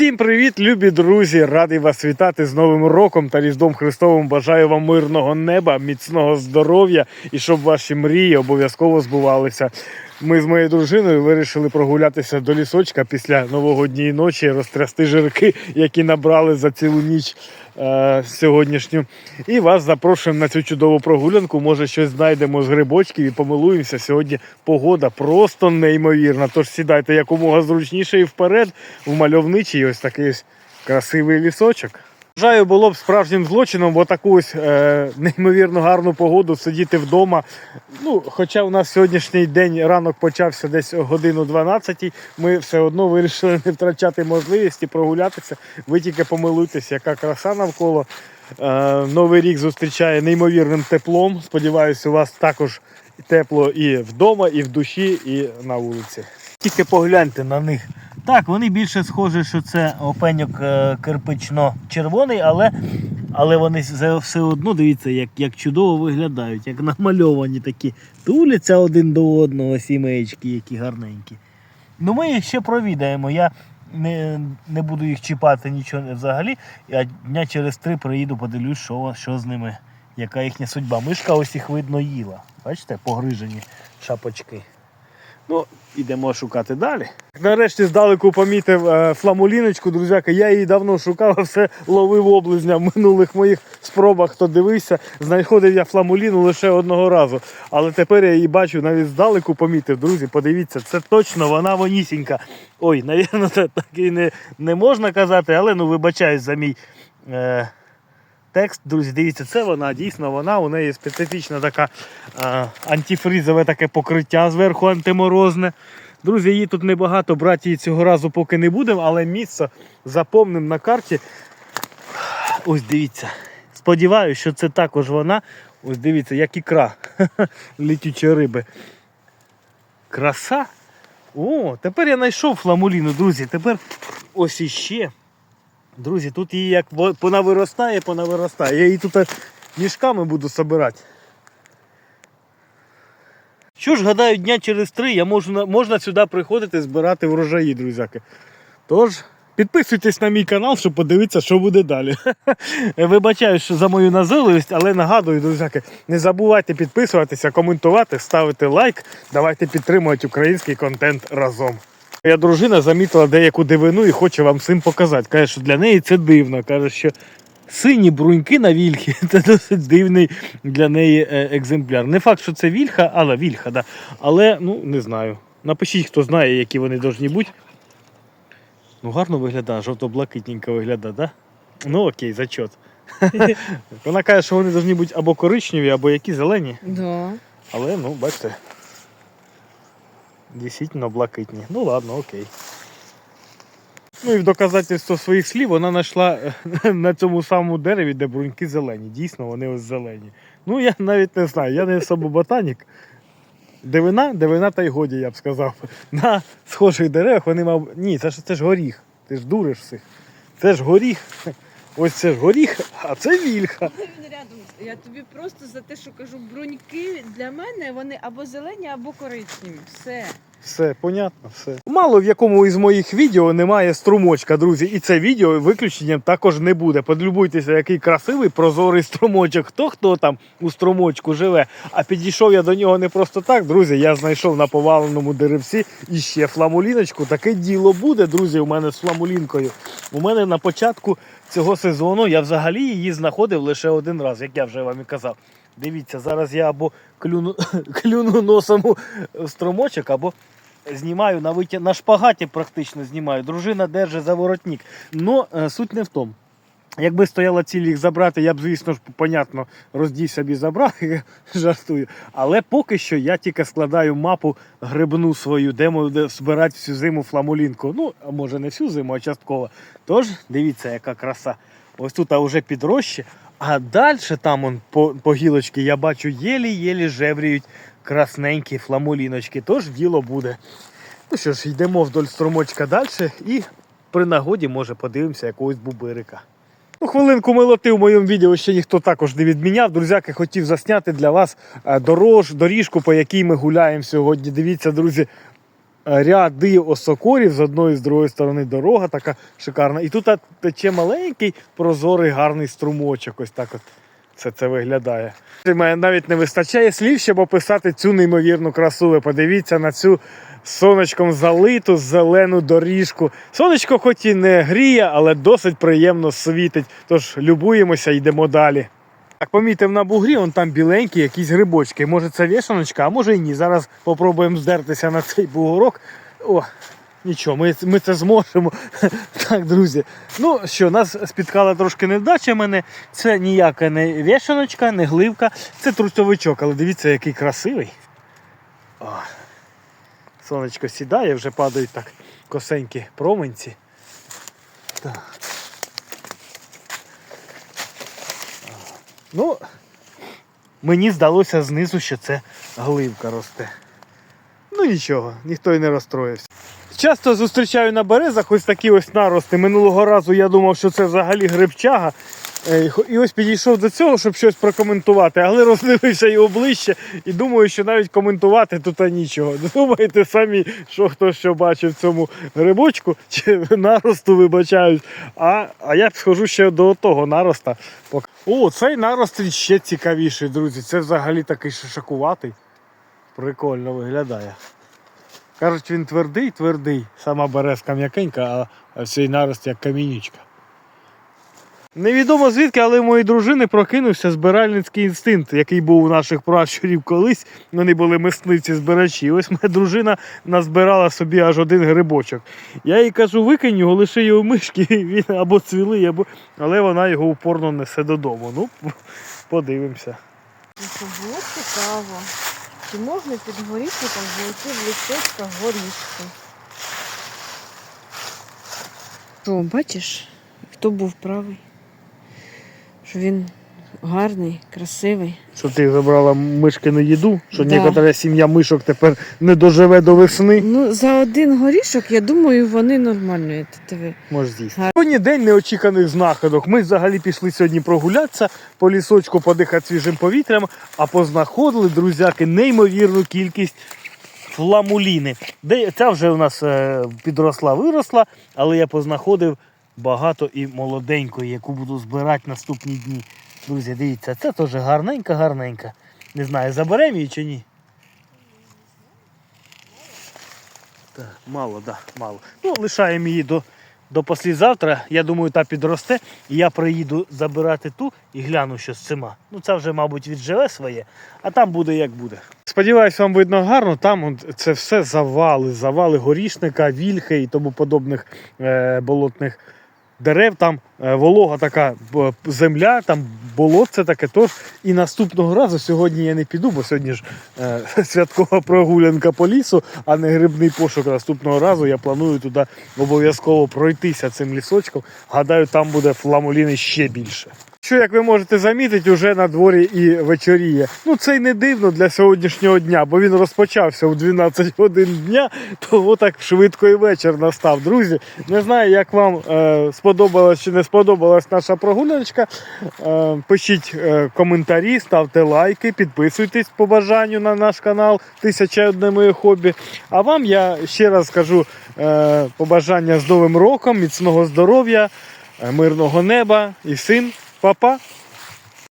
Всім привіт, любі друзі! Радий вас вітати з Новим роком та Різдвом Христовим. Бажаю вам мирного неба, міцного здоров'я і щоб ваші мрії обов'язково збувалися. Ми з моєю дружиною вирішили прогулятися до лісочка після новогодньої ночі, розтрясти жирки, які набрали за цілу ніч е, сьогоднішню. І вас запрошуємо на цю чудову прогулянку. Може, щось знайдемо з грибочків і помилуємося. Сьогодні погода просто неймовірна. Тож сідайте якомога зручніше і вперед в мальовничий ось такий красивий лісочок. Вважаю, було б справжнім злочином в таку ось е, неймовірно гарну погоду сидіти вдома. Ну, хоча у нас сьогоднішній день ранок почався десь годину 12, ми все одно вирішили не втрачати можливість і прогулятися. Ви тільки помилуйтесь, яка краса навколо. Е, Новий рік зустрічає неймовірним теплом. Сподіваюся, у вас також тепло і вдома, і в душі, і на вулиці. Тільки погляньте на них. Так, вони більше схожі, що це опеньок е, кирпично-червоний, але, але вони все- одно, дивіться, як, як чудово виглядають, як намальовані такі. Туляться один до одного сімеєчки, які гарненькі. Ну ми їх ще провідаємо. Я не, не буду їх чіпати нічого взагалі. Я дня через три приїду, подивлюсь, що, що з ними, яка їхня судьба. Мишка ось їх видно їла. Бачите, погрижені шапочки. Ну, ідемо шукати далі. Нарешті здалеку помітив е, фламуліночку, друзяка. Я її давно шукав, а все ловив облизня в минулих моїх спробах, хто дивився. Знаходив я фламуліну лише одного разу. Але тепер я її бачу, навіть здалеку помітив. Друзі, подивіться, це точно вона вонісінька. Ой, навірно, це так і не, не можна казати, але ну вибачаюсь за мій. Е, Текст, друзі, дивіться, це вона, дійсно вона. У неї специфічна така а, антифризове таке покриття зверху антиморозне. Друзі, її тут небагато, брати її цього разу поки не будемо, але місце заповним на карті. Ось дивіться. Сподіваюся, що це також вона. Ось дивіться, як ікра літючої риби. Краса. О, тепер я знайшов фламуліну, друзі. Тепер ось іще. Друзі, тут її як во- понавиростає, понавиростає. Я її тут мішками буду збирати. Що ж, гадаю, дня через три я можу, можна сюди приходити збирати врожаї, друзяки. Тож, підписуйтесь на мій канал, щоб подивитися, що буде далі. Вибачаю, що за мою назойливість, але нагадую, друзяки, не забувайте підписуватися, коментувати, ставити лайк. Давайте підтримувати український контент разом. Моя дружина замітила деяку дивину і хоче вам цим показати. Каже, що для неї це дивно. Каже, що сині бруньки на вільхі це досить дивний для неї е, екземпляр. Не факт, що це вільха, але вільха, да. Але ну не знаю. Напишіть, хто знає, які вони повинні бути. Ну, гарно виглядає, жовто-блакитненько виглядає, да? Ну окей, зачот. Вона каже, що вони повинні бути або коричневі, або які зелені. Да. Але, ну, бачите. Дійсно блакитні. Ну ладно, окей. Ну і в доказательство своїх слів вона знайшла е, на цьому самому дереві, де бруньки зелені. Дійсно, вони ось зелені. Ну, я навіть не знаю, я не особо ботанік. Дивина, дивина та й годі, я б сказав. На схожих деревах вони мав. Ні, це ж це ж горіх. Ти ж дуриш всіх. Це ж горіх. Ось це ж горіх, а це вільха. Він рядом. Я тобі просто за те, що кажу, бруньки для мене вони або зелені, або коричневі. Все. Все, понятно, все. Мало в якому із моїх відео немає струмочка, друзі. І це відео виключенням також не буде. Подлюбуйтеся, який красивий прозорий струмочок. Хто хто там у струмочку живе. А підійшов я до нього не просто так, друзі. Я знайшов на поваленому деревці іще фламуліночку. Таке діло буде, друзі, у мене з фламулінкою. У мене на початку цього сезону я взагалі її знаходив лише один раз, як я вже вам і казав. Дивіться, зараз я або клюну, клюну носом у струмочок, або знімаю на витя... на шпагаті практично знімаю. Дружина держить за воротник. Но е, суть не в тому. Якби стояла ціль їх забрати, я б, звісно ж, понятно, роздів собі забрав, жартую. Але поки що я тільки складаю мапу грибну свою, де можу збирати всю зиму фламулінку. Ну, а може не всю зиму, а частково. Тож, дивіться, яка краса. Ось тут а вже підрожче. А далі там он, по, по гілочці я бачу єлі-єлі жевріють красненькі фламуліночки. Тож діло буде. Ну що ж, йдемо вдоль струмочка далі і при нагоді, може, подивимося якогось бубирика. Ну, хвилинку милоти в моєму відео ще ніхто також не відміняв. Друзяки, хотів засняти для вас е, дорож, доріжку, по якій ми гуляємо сьогодні. Дивіться, друзі, ряди осокорів з одної з другої сторони дорога така шикарна. І тут тече маленький прозорий гарний струмочок. Ось так от це, це виглядає. Навіть не вистачає слів, щоб описати цю неймовірну красу. Ви подивіться на цю сонечком залиту зелену доріжку. Сонечко хоч і не гріє, але досить приємно світить. Тож любуємося, йдемо далі. Так, помітив на бугрі, он там біленькі якісь грибочки. Може це вішаночка, а може і ні. Зараз попробуємо здертися на цей бугорок. О, нічого, ми, ми це зможемо. Так, друзі. Ну що, нас спіткала трошки невдача мене. Це ніяка не вішаночка, не гливка, це трусовичок, але дивіться, який красивий. О, сонечко сідає, вже падають так косенькі променці. Так. Ну, мені здалося знизу, що це гливка росте. Ну нічого, ніхто й не розстроївся. Часто зустрічаю на березах ось такі ось нарости. Минулого разу я думав, що це взагалі грибчага. Е, і ось підійшов до цього, щоб щось прокоментувати, але роздивився його ближче і думаю, що навіть коментувати тут нічого. Думаєте самі, що хто що бачив в цьому грибочку чи наросту вибачають. А, а я схожу ще до того нароста. О, цей нарост він ще цікавіший, друзі. Це взагалі такий шишакуватий. Прикольно виглядає. Кажуть, він твердий, твердий. Сама березка м'якенька, а- цей нарост як камінючка. Невідомо звідки, але у моєї дружини прокинувся збиральницький інстинкт, який був у наших пращурів колись. Вони були мисливці збирачі. Ось моя дружина назбирала собі аж один грибочок. Я їй кажу, викинь його, лише його мишки, він або цвілий, або. Але вона його упорно несе додому. Ну, подивимося. Було цікаво. Чи можна під горішником знайти в листочках горішки? Що, бачиш, хто був правий? Що він гарний, красивий. Що ти забрала мишкину їду, що Да. некотора сім'я мишок тепер не доживе до весни. Ну, за один горішок, я думаю, вони нормально. Може з'їсти. Сьогодні день неочіканих знаходок. Ми взагалі пішли сьогодні прогулятися, по лісочку подихати свіжим повітрям, а познаходили, друзяки, неймовірну кількість фламуліни. Де ця вже у нас е, підросла, виросла, але я познаходив багато і молоденької, яку буду збирати наступні дні. Друзі, дивіться, це теж гарненька, гарненька. Не знаю, заберемо її чи ні. Так, мало, да, мало. Ну, лишаємо її до, до послізавтра. Я думаю, та підросте. І я приїду забирати ту і гляну, що з цима. Ну, це вже, мабуть, відживе своє, а там буде як буде. Сподіваюсь, вам видно гарно. Там це все завали, завали горішника, вільхи і тому подобних е, болотних дерев. Там е, волога така земля, там болотце таке. Тож і наступного разу сьогодні я не піду, бо сьогодні ж е, святкова прогулянка по лісу, а не грибний пошук. Наступного разу я планую туди обов'язково пройтися цим лісочком. Гадаю, там буде фламуліни ще більше. Що, як ви можете замітити, уже на дворі і вечоріє. Ну це й не дивно для сьогоднішнього дня, бо він розпочався в 12 годин дня, то отак швидко і вечір настав. Друзі, не знаю, як вам е, сподобалась чи не сподобалась наша прогуляночка. Е, пишіть е, коментарі, ставте лайки, підписуйтесь по бажанню на наш канал Тисяча одне моє хобі. А вам я ще раз скажу е, побажання з Новим роком, міцного здоров'я, е, мирного неба і всім па-па!